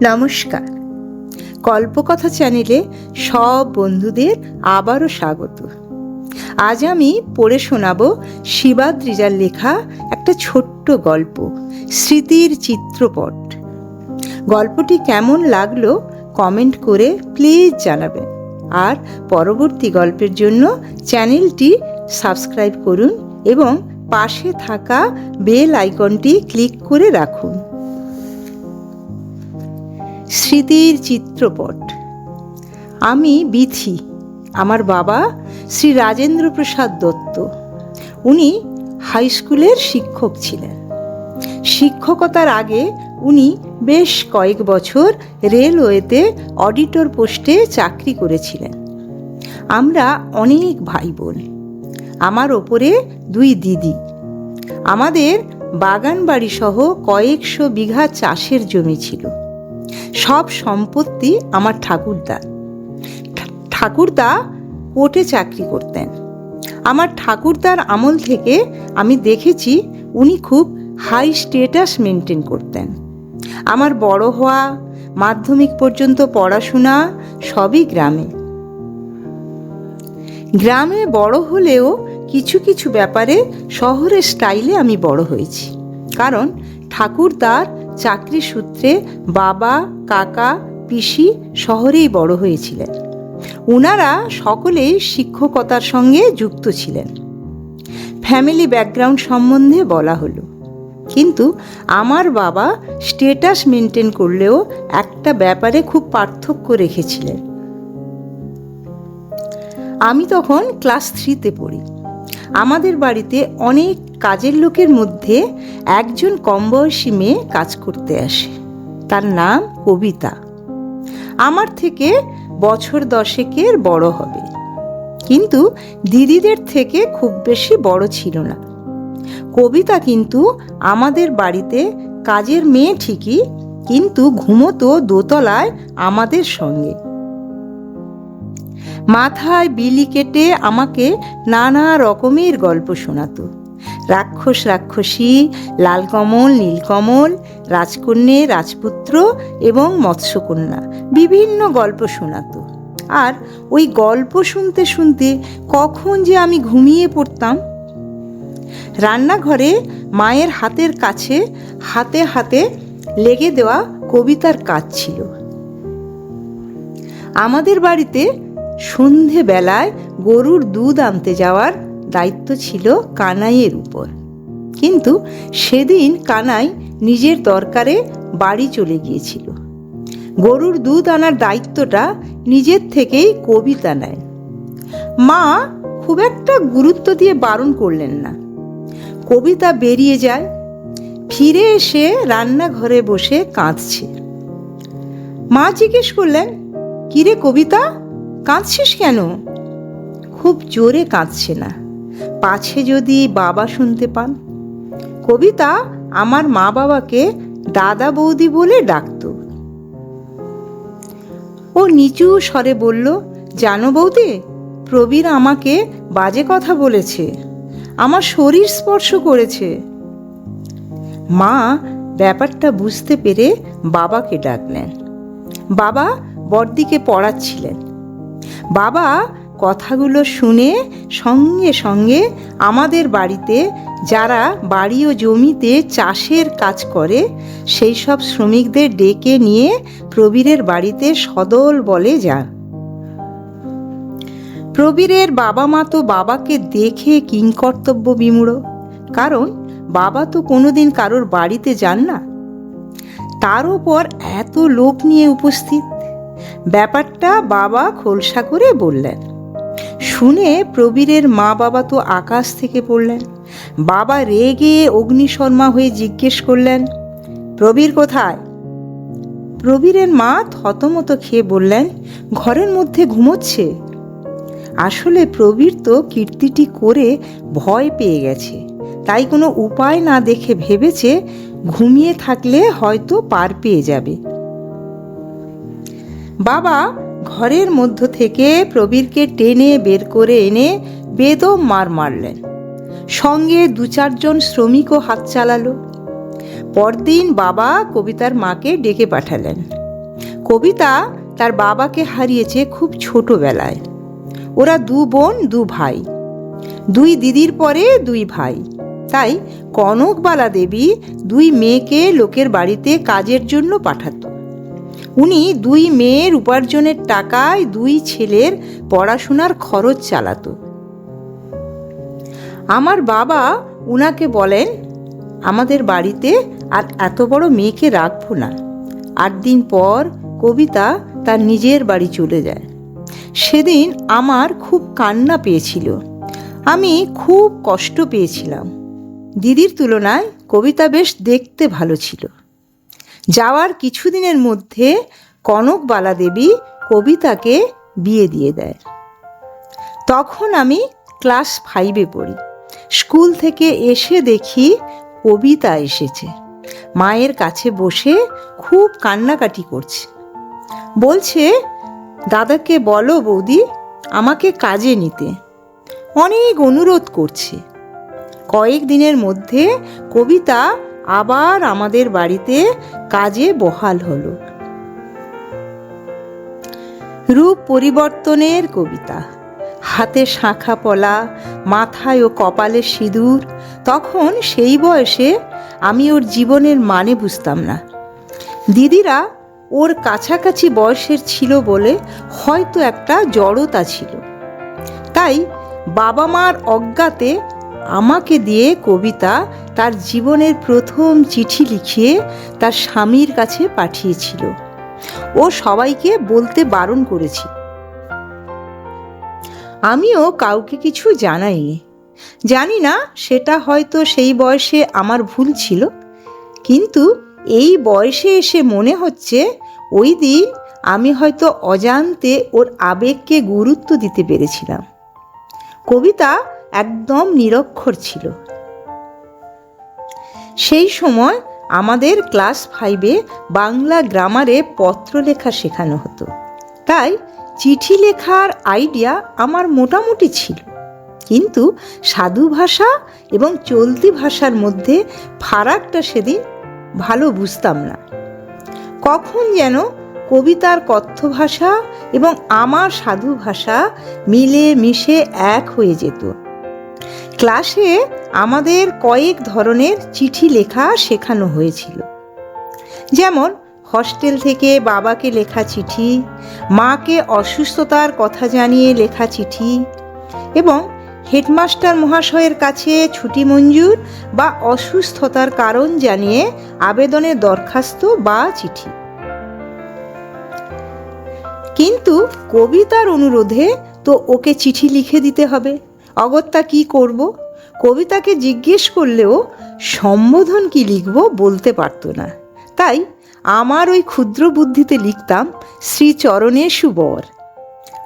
নমস্কার। গল্পকথা চ্যানেলে সব বন্ধুদের আবারও স্বাগত। আজ আমি পড়ে শোনাব শিবাদ্রিজার লেখা একটা ছোট্ট গল্প, স্মৃতির চিত্রপট। গল্পটি কেমন লাগল কমেন্ট করে প্লিজ জানাবেন। আর পরবর্তী গল্পের জন্য চ্যানেলটি সাবস্ক্রাইব করুন এবং পাশে থাকা বেল আইকনটি ক্লিক করে রাখুন। স্মৃতির চিত্রপট। আমি বিথি, আমার বাবা শ্রী রাজেন্দ্র প্রসাদ দত্ত। উনি হাই স্কুলের শিক্ষক ছিলেন। শিক্ষকতার আগে উনি বেশ কয়েক বছর রেলওয়েতে অডিটর পোস্টে চাকরি করেছিলেন। আমরা অনেক ভাই বোন আমার ওপরে দুই দিদি। আমাদের বাগান বাড়ি সহ কয়েকশো বিঘা চাষের জমি ছিল। সব সম্পত্তি আমার ঠাকুরদা। ঠাকুরদা কোর্টে চাকরি করতেন। আমার ঠাকুরদার আমল থেকে আমি দেখেছি উনি খুব হাই স্টেটাস মেনটেন করতেন। আমার বড় হওয়া, মাধ্যমিক পর্যন্ত পড়াশোনা সবই গ্রামে। গ্রামে বড় হলেও কিছু কিছু ব্যাপারে শহরের স্টাইলে আমি বড় হয়েছি। কারণ ঠাকুরদার চাকরি সূত্রে বাবা, কাকা, পিসি শহরেই বড় হয়েছিলেন। ওনারা সকলেই শিক্ষকতার সঙ্গে যুক্ত ছিলেন। ফ্যামিলি ব্যাকগ্রাউন্ড সম্বন্ধে বলা হলো। কিন্তু আমার বাবা স্টেটাস মেনটেন করলেও একটা ব্যাপারে খুব পার্থক্য রেখেছিলেন। আমি তখন ক্লাস থ্রিতে পড়ি। আমাদের বাড়িতে অনেক কাজের লোকের মধ্যে একজন কম বয়সী মেয়ে কাজ করতে আসে। তার নাম কবিতা। আমার থেকে বছর দশেকের বড় হবে। কিন্তু দিদিদের থেকে খুব বেশি বড় ছিল না। কবিতা কিন্তু আমাদের বাড়িতে কাজের মেয়ে ঠিকই, কিন্তু ঘুমতো দোতলায় আমাদের সঙ্গে। মাথায় বিলি কেটে আমাকে নানা রকমের গল্প শোনাতো। রাক্ষস রাক্ষসী, লালকমল, নীলকমল, রাজকন্যে রাজপুত্র এবং মৎস্যকন্যা। বিভিন্ন গল্প শোনাতো। আর ওই গল্প শুনতে শুনতে কখন যে আমি ঘুমিয়ে পড়তাম। রান্নাঘরে মায়ের হাতের কাছে হাতে হাতে লেগে দেওয়া কবিতার কাজ ছিল। আমাদের বাড়িতে সন্ধে বেলায় গরুর দুধ আনতে যাওয়ার দায়িত্ব ছিল কানাইয়ের উপর। কিন্তু সেদিন কানাই নিজের দরকারে বাড়ি চলে গিয়েছিল। গরুর দুধ আনার দায়িত্বটা নিজের থেকেই কবিতা নেয়। মা খুব একটা গুরুত্ব দিয়ে বারণ করলেন না। কবিতা বেরিয়ে যায়, ফিরে এসে রান্নাঘরে বসে কাঁদছে। মা জিজ্ঞেস করলেন, কিরে কবিতা, কাঁদছিস কেন? খুব জোরে কাঁদছে না। পাছে যদি বাবা শুনতে পান। কবিতা আমার মা বাবাকে দাদা বৌদি বলে ডাকত। ও নিচু স্বরে বলল, জানো বৌদি, প্রবীর আমাকে বাজে কথা বলেছে। আমার শরীর স্পর্শ করেছে। মা ব্যাপারটা বুঝতে পেরে বাবাকে ডাকলেন বাবা বর্দিকে পড়াচ্ছিলেন। বাবা কথাগুলো শুনে সঙ্গে সঙ্গে আমাদের বাড়িতে যারা বাড়ি ও জমিতে চাষের কাজ করে, সেই সব শ্রমিকদের ডেকে নিয়ে প্রবীরের বাড়িতে সদল বলে যান। প্রবীরের বাবা মা তো বাবাকে দেখে কিংকর্তব্য বিমূঢ়। কারণ বাবা তো কোনোদিন কারোর বাড়িতে যান না। তার ওপর এত লোক নিয়ে উপস্থিত। ব্যাপারটা বাবা খোলসা করে বললেন। শুনে প্রবীরের মা বাবা তো আকাশ থেকে পড়লেন। বাবা রেগে অগ্নিশর্মা হয়ে জিজ্ঞেস করলেন, প্রবীর কোথায়? প্রবীরের মা থতমত খেয়ে বললেন, ঘরের মধ্যে ঘুমোচ্ছে। আসলে প্রবীর তো কীর্তিটি করে ভয় পেয়ে গেছে। তাই কোনো উপায় না দেখে ভেবেছে ঘুমিয়ে থাকলে হয়তো পার পেয়ে যাবে। বাবা ঘরের মধ্য থেকে প্রবীরকে টেনে বের করে এনে বেদম মার মারলেন। সঙ্গে দু চারজন শ্রমিকও হাত চালালো। পরদিন বাবা কবিতার মাকে ডেকে পাঠালেন। কবিতা তার বাবাকে হারিয়েছে খুব ছোটবেলায়। ওরা দু বোন, দু ভাই। দুই দিদির পরে দুই ভাই। তাই কনকবালা দেবী দুই মেয়েকে লোকের বাড়িতে কাজের জন্য পাঠাতো। উনি দুই মেয়ের উপার্জনের টাকায় দুই ছেলের পড়াশোনার খরচ চালাতো। আমার বাবা উনাকে বলেন, আমাদের বাড়িতে আর এত বড় মেয়েকে রাখব না। আট দিন পর কবিতা তার নিজের বাড়ি চলে যায়। সেদিন আমার খুব কান্না পেয়েছিল। আমি খুব কষ্ট পেয়েছিলাম। দিদির তুলনায় কবিতা বেশ দেখতে ভালো ছিল। যাওয়ার কিছুদিনের মধ্যে কনকবালা দেবী কবিতাকে বিয়ে দিয়ে দেয়। তখন আমি ক্লাস ফাইভে পড়ি। স্কুল থেকে এসে দেখি কবিতা এসেছে। মায়ের কাছে বসে খুব কান্নাকাটি করছে। বলছে, দাদাকে বলো বৌদি, আমাকে কাজে নিতে। অনেক অনুরোধ করছে। কয়েক দিনের মধ্যে কবিতা আবার আমাদের বাড়িতে কাজে বহাল হলো। রূপ পরিবর্তনের কবিতা। হাতে শাঁখা পলা, মাথায় ও কপালে সিঁদুর, তখন সেই বয়সে আমি ওর জীবনের মানে বুঝতাম না। দিদিরা ওর কাছাকাছি বয়সের ছিল বলে হয়তো একটা জড়তা ছিল। তাই বাবা মার অজ্ঞাতে আমাকে দিয়ে কবিতা তার জীবনের প্রথম চিঠি লিখিয়ে তার স্বামীর কাছে পাঠিয়েছিল। ও সবাইকে বলতে বারণ করেছি। আমিও কাউকে কিছু জানাইনি। জানি না, সেটা হয়তো সেই বয়সে আমার ভুল ছিল। কিন্তু এই বয়সে এসে মনে হচ্ছে ওই দিন আমি হয়তো অজান্তে ওর আবেগকে গুরুত্ব দিতে পেরেছিলাম। কবিতা একদম নিরক্ষর ছিল। সেই সময় আমাদের ক্লাস ফাইভে বাংলা গ্রামারে পত্র লেখা শেখানো হতো। তাই চিঠি লেখার আইডিয়া আমার মোটামুটি ছিল। কিন্তু সাধু ভাষা এবং চলতি ভাষার মধ্যে ফারাকটা সেদিন ভালো বুঝতাম না। কখন যেন কবিতার কথ্য ভাষা এবং আমার সাধু ভাষা মিলে মিশে এক হয়ে যেত। ক্লাসে আমাদের কয়েক ধরনের চিঠি লেখা শেখানো হয়েছিল। যেমন, হস্টেল থেকে বাবাকে লেখা চিঠি, মাকে অসুস্থতার কথা জানিয়ে লেখা চিঠি এবং হেডমাস্টার মহাশয়ের কাছে ছুটি মঞ্জুর বা অসুস্থতার কারণ জানিয়ে আবেদনের দরখাস্ত বা চিঠি। কিন্তু কবিতার অনুরোধে তো ওকে চিঠি লিখে দিতে হবে। অগত্যা কি করব? কবিতাকে জিজ্ঞেস করলেও সম্বোধন কি লিখব বলতে পারতো না। তাই আমার ওই ক্ষুদ্র বুদ্ধিতে লিখতাম শ্রীচরণে সুবর।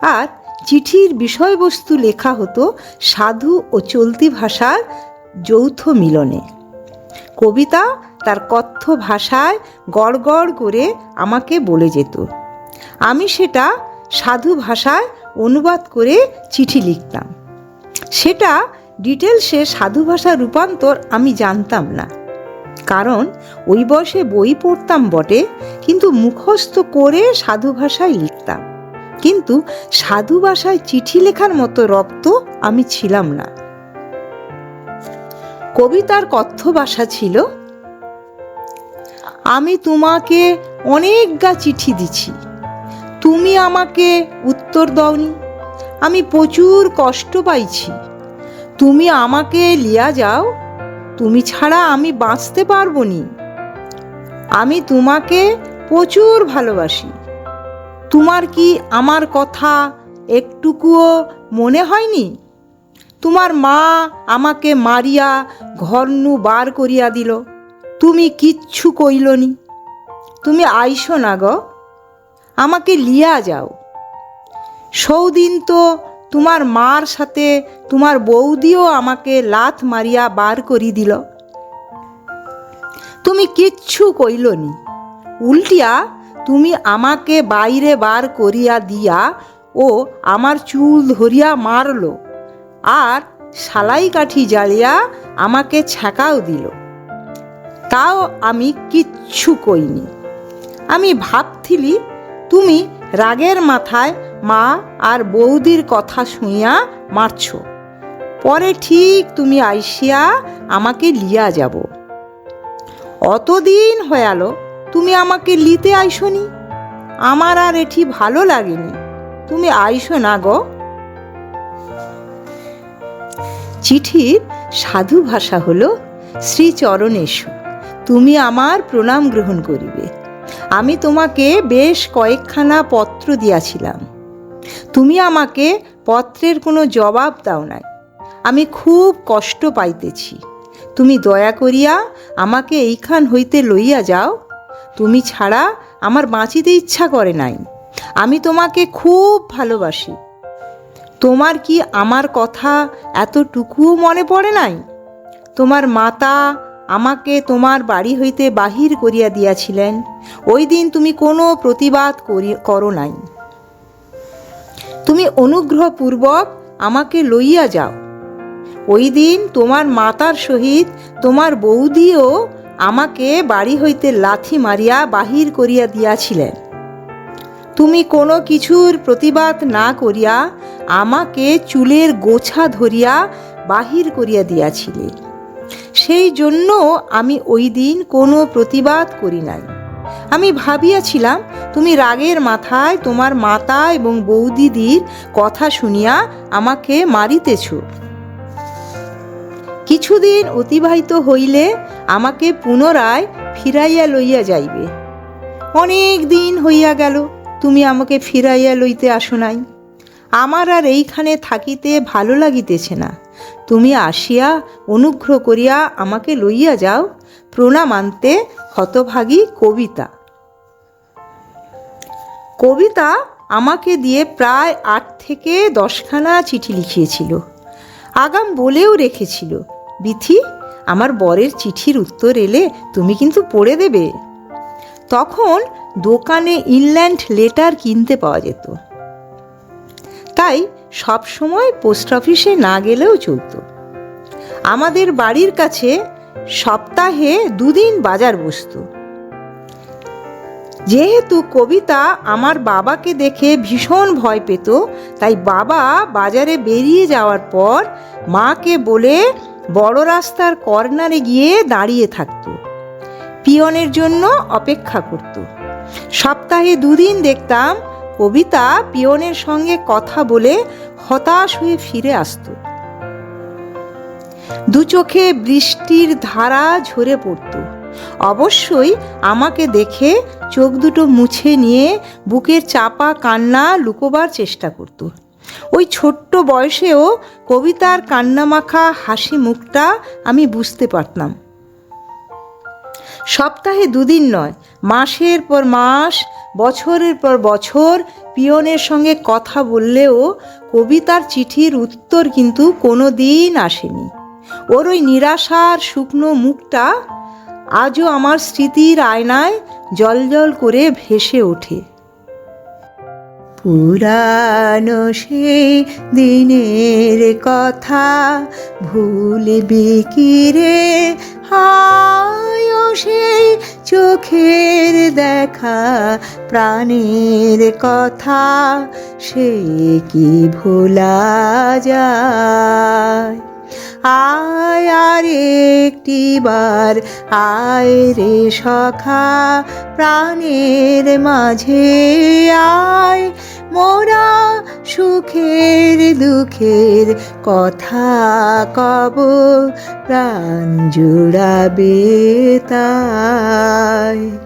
আর চিঠির বিষয়বস্তু লেখা হতো সাধু ও চলতি ভাষার যৌথ মিলনে। কবিতা তার কথ্য ভাষায় গড় গড় করে আমাকে বলে যেত। আমি সেটা সাধু ভাষায় অনুবাদ করে চিঠি লিখতাম। সেটা ডিটেলসে সাধু ভাষার রূপান্তর আমি জানতাম না। কারণ ওই বয়সে বই পড়তাম বটে, কিন্তু মুখস্থ করে সাধু ভাষায় লিখতাম। কিন্তু সাধু ভাষায় চিঠি লেখার মতো রপ্ত আমি ছিলাম না। কবিতার কথ্য ভাষা ছিল, আমি তোমাকে অনেক গা চিঠি দিছি, তুমি আমাকে উত্তর দাওনি আমি প্রচুর কষ্ট পাইছি। তুমি আমাকে লিয়া যাও, তুমি ছাড়া আমি বাঁচতে পারব নি। আমি তোমাকে প্রচুর ভালোবাসি। তোমার কি আমার কথা একটুকুও মনে হয়নি? তোমার মা আমাকে মারিয়া ঘরনু বার করিয়া দিল। তুমি কিচ্ছু কইলনি। তুমি আইসো না গো। আমাকে লিয়া যাও। সৌদিন তো তোমার মার সাথে তোমার বৌদিও আমাকে লাথ মারিয়া বার করি দিল। তুমি কিচ্ছু কইলনি। উল্টিয়া তুমি আমাকে বাইরে বার করিয়া দিয়া ও আমার চুল ধরিয়া মারল আর সালাই কাঠি জ্বালিয়া আমাকে ছ্যাঁকাও দিল। তাও আমি কিচ্ছু কইনি। আমি ভাবছিলি তুমি রাগের মাথায় মা আর বৌদির কথা শুনিয়া মারছ। পরে ঠিক তুমি আইসিয়া আমাকে লিয়া যাব। অতদিন হয়াল তুমি আমাকে লিতে আইসনি। আমার আর এটি ভালো লাগেনি। তুমি আইসো না গো। চিঠির সাধু ভাষা হলো, শ্রীচরণেশু। তুমি আমার প্রণাম গ্রহণ করিবে। আমি তোমাকে বেশ কয়েকখানা পত্র দিয়াছিলাম। তুমি আমাকে পত্রের কোনো জবাব দাও নাই। আমি খুব কষ্ট পাইতেছি। তুমি দয়া করিয়া আমাকে এইখান হইতে লইয়া যাও। তুমি ছাড়া আমার বাঁচিতে ইচ্ছা করে নাই। আমি তোমাকে খুব ভালোবাসি। তোমার কি আমার কথা এতটুকুও মনে পড়ে নাই? তোমার মাতা আমাকে তোমার বাড়ি হইতে বাহির করিয়া দিয়াছিলেন। ওই দিন তুমি কোনো প্রতিবাদ করি, করো নাই। তুমি অনুগ্রহপূর্বক আমাকে লইয়া যাও। ওই দিন তোমার মাতার সহিত তোমার বৌদিও আমাকে বাড়ি হইতে লাথি মারিয়া বাহির করিয়া দিয়াছিলেন। তুমি কোনো কিছুর প্রতিবাদ না করিয়া আমাকে চুলের গোছা ধরিয়া বাহির করিয়া দিয়াছিলে। সেই জন্য আমি ওই দিন কোনো প্রতিবাদ করি নাই। আমি ভাবিয়াছিলাম, তুমি রাগের মাথায় তোমার মাতা এবং বৌদিদির কথা শুনিয়া আমাকে মারিতেছ। কিছুদিন অতিবাহিত হইলে আমাকে পুনরায় ফিরাইয়া লইয়া যাইবে। অনেক দিন হইয়া গেল, তুমি আমাকে ফিরাইয়া লইতে আসো নাই। আমার আর এইখানে থাকিতে ভালো লাগিতেছে না। তুমি আসিয়া অনুগ্রহ করিয়া আমাকে লইয়া যাও। প্রণাম আনতে হতভাগী কবিতা। কবিতা আমাকে দিয়ে প্রায় আট থেকে দশখানা চিঠি লিখিয়েছিল। আগাম বলেও রেখেছিল, বিথি, আমার বরের চিঠির উত্তর এলে তুমি কিন্তু পড়ে দেবে। তখন দোকানে ইনল্যান্ড লেটার কিনতে পাওয়া যেত। তাই সব সময় পোস্ট অফিসে না গেলেও চলতো। আমাদের বাড়ির কাছে সপ্তাহে দুদিন বাজার বসতো। যেহেতু কবিতা আমার বাবাকে দেখে ভীষণ ভয় পেত, তাই বাবা বাজারে বেরিয়ে যাওয়ার পর মাকে বলে বড় রাস্তার কর্নারে গিয়ে দাঁড়িয়ে থাকতো। পিয়নের জন্য অপেক্ষা করত। সপ্তাহে দুদিন দেখতাম কবিতা পিয়নের সঙ্গে কথা বলে হতাশ হয়ে ফিরে আসত। দু চোখে বৃষ্টির ধারা ঝরে পড়ত। অবশ্যই আমাকে দেখে চোখ দুটো মুছে নিয়ে বুকের চাপা কান্না লুকোবার চেষ্টা করত। ওই ছোট্ট বয়সেও কবিতার কান্নামাখা হাসি মুখটা আমি বুঝতে পারতাম। সপ্তাহে দুদিন নয়, মাসের পর মাস, বছরের পর বছর পিয়নের সঙ্গে কথা বললেও কবিতার চিঠির উত্তর কিন্তু কোনো দিন আসেনি। ওর ওই নিরাশার শুকনো মুখটা আজও আমার স্মৃতির আয়নায় জল করে ভেসে ওঠে। পুরানো সেই দিনের কথা ভুলবি কি রে? ও সেই চোখের দেখা, প্রাণের কথা, সে কি ভোলা যায়? আয় আর একটি বার, আয় রে সখা, প্রাণের মাঝে আয়। মোরা সুখের দুঃখের কথা কব প্রাণ জুড়াবে তাই।